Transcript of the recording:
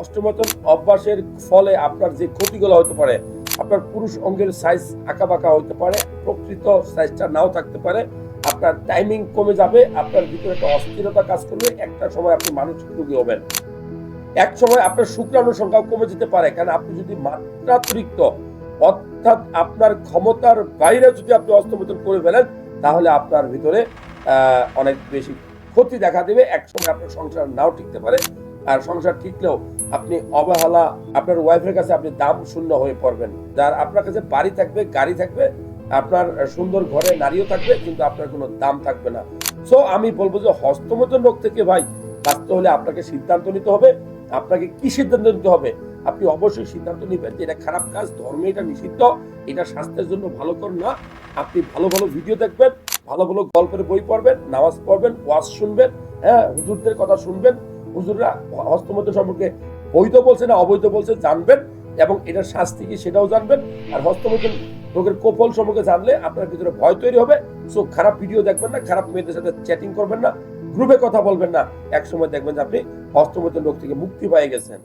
অষ্টমতন অভ্যাসের ফলে আপনার যে ক্ষতিগুলো হতে পারে, আপনার পুরুষ অঙ্গের সাইজ আঁকাবাঁকা হতে পারে, প্রকৃত সাইজটা নাও থাকতে পারে, আপনার টাইমিং কমে যাবে, আপনার ভিতরে একটা অস্থিরতা কাজ করবে, একটা সময় আপনি মানসিক রোগী হবেন। এক সময় আপনার শুক্রাণুর সংখ্যা কমে যেতে পারে, কারণ আপনি যদি মাত্রাতিরিক্ত, অর্থাৎ আপনার ক্ষমতার বাইরে যদি আপনি অস্তমোচন করে ফেলেন, তাহলে আপনার ভিতরে অনেক বেশি ক্ষতি দেখা দেবে, এক সময় আপনার সংসার নাও টিকতে পারে। আর সংসার টিকলেও আপনি অবহেলা, আপনার ওয়াইফের কাছে আপনি দাম শূন্য হয়ে পড়বেন। যার আপনার কাছে বাড়ি থাকবে, গাড়ি থাকবে, আপনার সুন্দর ঘরে নারীও থাকবে, কিন্তু আপনার কোনো দাম থাকবে না। সো আমি বলব যে হস্তমোচন রোগ থেকে ভাই বাঁচতে হলে আপনাকে সিদ্ধান্ত নিতে হবে। আপনাকে কি সিদ্ধান্ত নিতে হবে? আপনি অবশ্যই সিদ্ধান্ত নেবেন যে এটা খারাপ কাজ, ধর্মে এটা নিষিদ্ধ, এটা স্বাস্থ্যের জন্য ভালো কর না। আপনি ভালো ভালো ভিডিও দেখবেন, ভালো ভালো গল্পের বই পড়বেন, নামাজ পড়বেন, ওয়াজ শুনবেন হ্যাঁ হুজুরদের কথা শুনবেন। হুজুররা হস্তমত সম্পর্কে বৈধ বলছে না অবৈধ বলছে জানবেন এবং এটার শাস্তি কি সেটাও জানবেন। আর হস্তমত রোগের কোপল সম্পর্কে জানলে আপনার ভিতরে ভয় তৈরি হবে। সো খারাপ ভিডিও দেখবেন না, খারাপ মেয়েদের সাথে চ্যাটিং করবেন না গ্রুপে কথা বলবেন না। এক সময় দেখবেন যে আপনি হস্তমত রোগ থেকে মুক্তি পেয়ে গেছেন।